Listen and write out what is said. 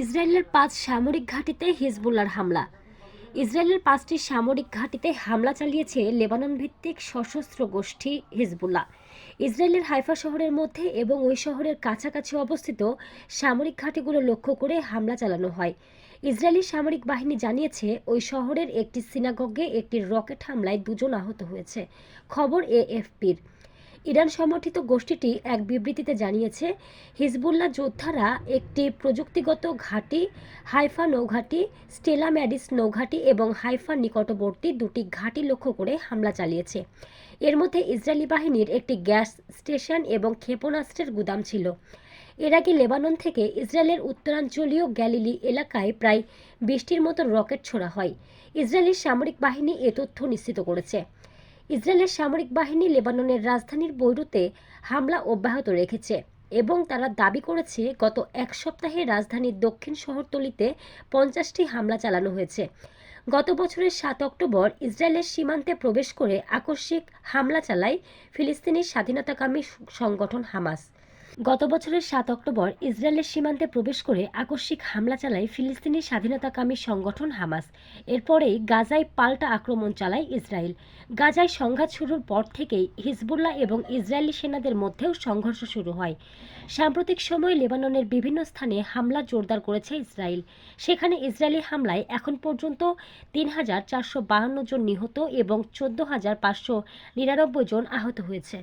ইসরায়েলের পাঁচ সামরিক ঘাঁটিতে হিজবুল্লার হামলা। ইসরায়েলের পাঁচটি সামরিক ঘাঁটিতে হামলা চালিয়েছে লেবানন ভিত্তিক সশস্ত্র গোষ্ঠী হিজবুল্লাহ। ইসরায়েলের হাইফা শহরের মধ্যে এবং ওই শহরের কাছাকাছি অবস্থিত সামরিক ঘাঁটিগুলো লক্ষ্য করে হামলা চালানো হয়। ইসরায়েলি সামরিক বাহিনী জানিয়েছে, ওই শহরের একটি সিনাগগে একটি রকেট হামলায় দুজন আহত হয়েছে। খবর এএফপির। ইরান সমর্থিত গোষ্ঠীটি এক বিবৃতিতে জানিয়েছে, হিজবুল্লাহ যোদ্ধারা একটি প্রযুক্তিগত ঘাঁটি, হাইফা নৌঘাঁটি, স্টেলা ম্যাডিস নৌঘাঁটি এবং হাইফার নিকটবর্তী দুটি ঘাঁটি লক্ষ্য করে হামলা চালিয়েছে। এর মধ্যে ইসরায়েলি বাহিনীর একটি গ্যাস স্টেশন এবং ক্ষেপণাস্ত্রের গুদাম ছিল। এর আগে লেবানন থেকে ইসরায়েলের উত্তরাঞ্চলীয় গ্যালিলি এলাকায় প্রায় বিশটির মতো রকেট ছোড়া হয়। ইসরায়েলি সামরিক বাহিনী এ তথ্য নিশ্চিত করেছে। ইসরায়েলের সামরিক বাহিনী লেবাননের রাজধানীর বৈরুতে হামলা অব্যাহত রেখেছে এবং তারা দাবি করেছে গত এক সপ্তাহে রাজধানীর দক্ষিণ শহরতলিতে পঞ্চাশটি হামলা চালানো হয়েছে। গত বছরের সাত অক্টোবর ইসরায়েলের সীমান্তে প্রবেশ করে আকস্মিক হামলা চালায় ফিলিস্তিনি স্বাধীনতাকামী সংগঠন হামাস। গত বছরের সাত অক্টোবর ইসরায়েলের সীমান্তে প্রবেশ করে আকস্মিক হামলা চালায় ফিলিস্তিনি স্বাধীনতাকামী সংগঠন হামাস। এরপরেই গাজায় পাল্টা আক্রমণ চালায় ইসরায়েল। গাজায় সংঘাত শুরুর পর থেকেই হিজবুল্লাহ এবং ইসরায়েলি সেনাদের মধ্যেও সংঘর্ষ শুরু হয়। সাম্প্রতিক সময়ে লেবাননের বিভিন্ন স্থানে হামলা জোরদার করেছে ইসরায়েল। সেখানে ইসরায়েলি হামলায় এখন পর্যন্ত তিন হাজার চারশো বাহান্ন জন নিহত এবং চোদ্দ হাজার পাঁচশো নিরানব্বই জন আহত হয়েছে।